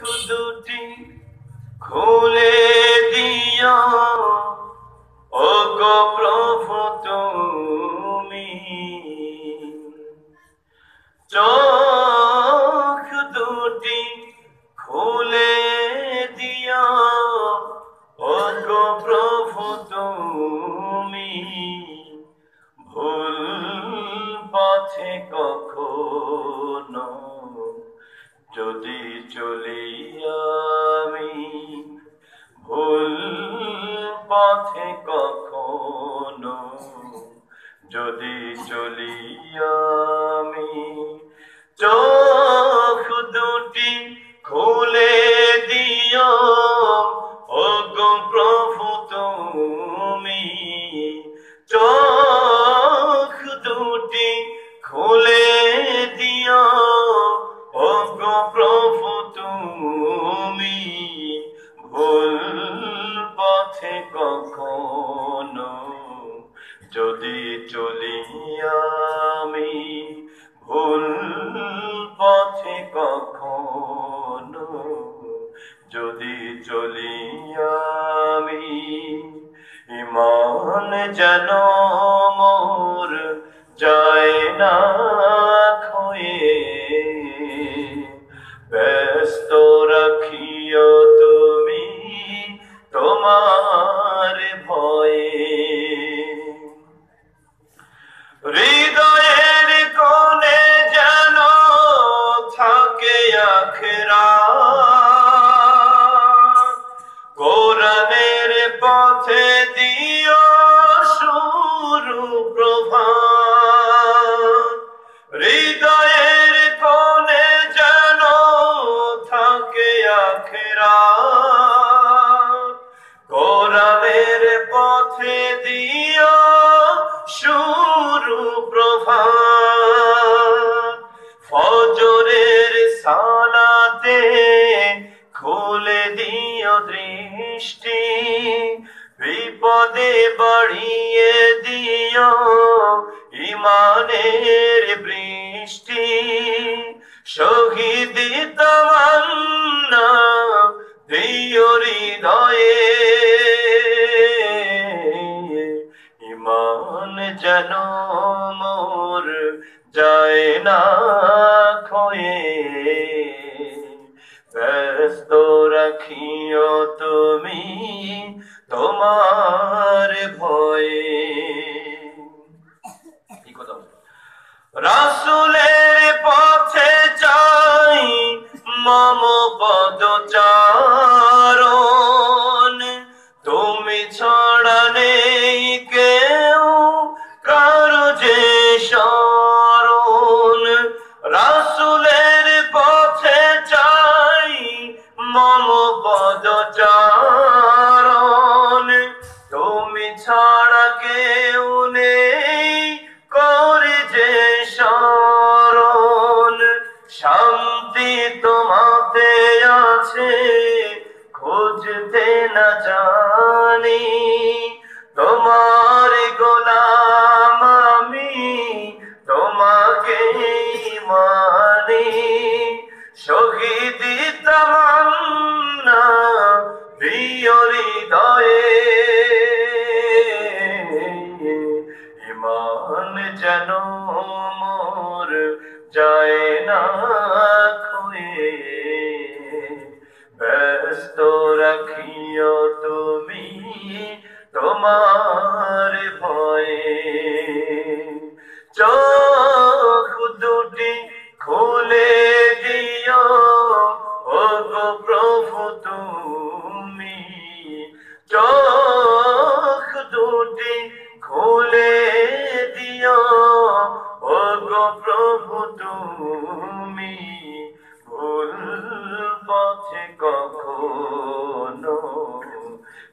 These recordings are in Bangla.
দুটি খুলে দিও। ও গো প্রভু তুমি। চোখ দুটি খুলে দিও। ও গো প্রভু তুমি। ভুল পথে কখনো যদি যদি চলি আমি চোখ দুটি খুলে দিও ও গো প্রভু তুমি। চোখ দুটি খুলে দিও ও গো প্রভু তুমি। ভুল পথে কখনো যেন মোর যায় না খয়ে ব্যস্ত রাখিও তুমি তোমার ভয়ে। হৃদয়ের কোণে যেন থাকে আখরা। কোরআনের পথে দৃষ্টি, বিপদে বাড়িয়ে দিও ইমানের বৃষ্টি। শহীদ দিও হৃদয়ে। ইমান যেন মোর যায় না খয়ে। ব্যস্ত রাখিও তুমি তোমার ভয়ে। রাসুলের পথে যাই মম পদ চারণ ছাড়া কেউ নেই করে যে শরণ শান্তি তোমাতে আছে খুঁজতে না জানি। যায় না খুয়ে। ব্যস্ত রাখিও তুমি তোমার ভয়ে। চোখ দুটি খুলে দিও ও গো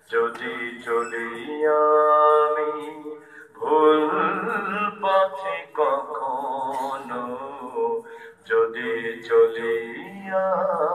যদি চলি আমি ভুল পথে কখনো যদি চলিয়া আমি